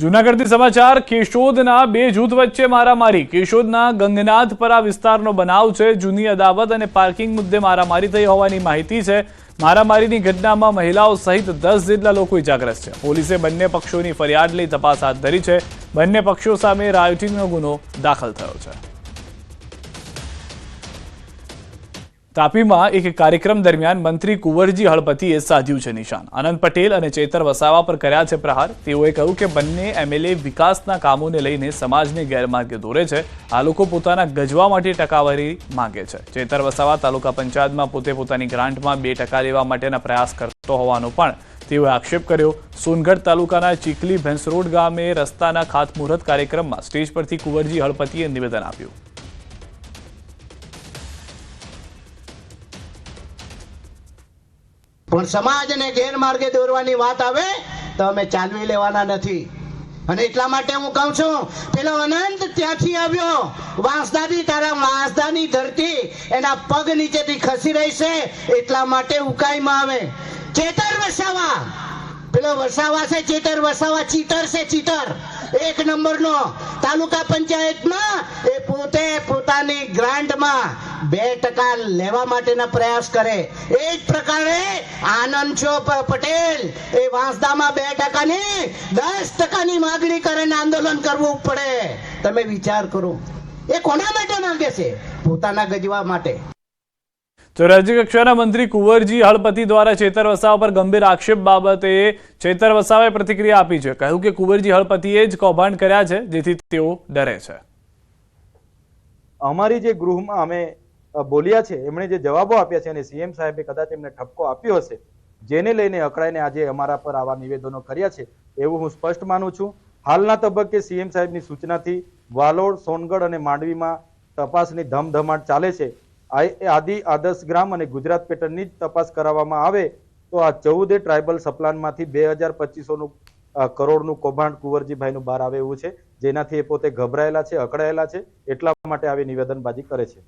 જૂનાગઢથી સમાચાર, કેશોદના બે જૂથ વચ્ચે મારામારી. કેશોદના ગંગનાથપરા વિસ્તારનો બનાવ છે. જૂની અદાવત અને પાર્કિંગ મુદ્દે મારામારી થઈ હોવાની માહિતી છે. મારામારીની ઘટનામાં મહિલાઓ સહિત દસ જેટલા લોકો ઇજાગ્રસ્ત છે. પોલીસે બંને પક્ષોની ફરિયાદ લઈ તપાસ હાથ ધરી છે. બંને પક્ષો સામે રાયોટિંગનો ગુનો દાખલ થયો છે. તાપીમાં એક કાર્યક્રમ દરમિયાન મંત્રી કુંવરજી હળપતિએ સાધ્યું છે નિશાન. આનંદ પટેલ અને ચેતર વસાવા પર કર્યા છે પ્રહાર. તેઓએ કહ્યું કે બંને એમએલએ વિકાસના કામોને લઈને સમાજને ગેરમાર્ગે દોરે છે. આ લોકો પોતાના ગજવા માટે ટકાવારી માંગે છે. ચેતર વસાવા તાલુકા પંચાયતમાં પોતે પોતાની ગ્રાન્ટમાં બે ટકા લેવા માટેના પ્રયાસ કરતો હોવાનો પણ તેઓએ આક્ષેપ કર્યો. સોનગઢ તાલુકાના ચીખલી ભેંસરોડ ગામે રસ્તાના ખાતમુહૂર્ત કાર્યક્રમમાં સ્ટેજ પરથી કુંવરજી હળપતિએ નિવેદન આપ્યું. પણ સમાજને ગેરમાર્ગે દોરવાની વાત આવે તો અમે ચાલવી લેવાના નથી. અને એટલા માટે હું કહું છું, પેલો અનંત ત્યાંથી આવ્યો. વાંસદાની તારા વાંસદાની ધરતી એના પગ નીચેથી ખસી રહી છે, એટલા માટે ઉકાઈમાં આવે. ચેતર વસાવા. પેલો વસાવા છે ચેતર વસાવા ચીટર છે ચીટર. એક નંબરનો તાલુકા પંચાયતમાં એ પોતે પોતાની ગ્રાન્ટમાં બે ટકા લેવા માટેના પ્રયાસ કરે. એ જ પ્રકારે આનંદ છો પટેલ, એ વાંસદામાં બે ટકાની, દસ ટકાની માગણી કરે ને આંદોલન કરવું પડે. તમે વિચાર કરો. એ કોના માટે માંગે છે? પોતાના ગજવા માટે. તો રાજ્ય કક્ષાના મંત્રી કુંવરજી હળપતિ દ્વારા ચેતર વસાવા પર ગંભીર આક્ષેપ બાબતે ચેતર પ્રતિક્રિયા આપી છે. કહ્યું કે કુંવરજી હળપતિએ જ કૌભાંડ કર્યા છે, જેથી તેઓ ડરે છે. અમારી જે ગૃહમાં અમે બોલ્યા છે, એમણે જે જવાબો આપ્યા છે અને સીએમ સાહેબે કદાચ એમને ઠપકો આપ્યો હશે, જેને લઈને અકળાઈને આજે અમારા પર આવા નિવેદનો કર્યા છે, એવું હું સ્પષ્ટ માનું છું. હાલના તબક્કે સીએમ સાહેબની સૂચનાથી વાલોડ, સોનગઢ અને માંડવીમાં તપાસની ધમધમાટ ચાલે છે. આદિ આદર્શ ગ્રામ અને ગુજરાત પેટર્નની જ તપાસ કરાવવામાં આવે તો આ ચૌદે ટ્રાઇબલ સપ્લાનમાંથી બે હજાર પચીસોનું કરોડનું કૌભાંડ કુંવરજીભાઈનું બહાર આવે એવું છે. જેનાથી એ પોતે ગભરાયેલા છે, અકળાયેલા છે, એટલા માટે આવી નિવેદનબાજી કરે છે.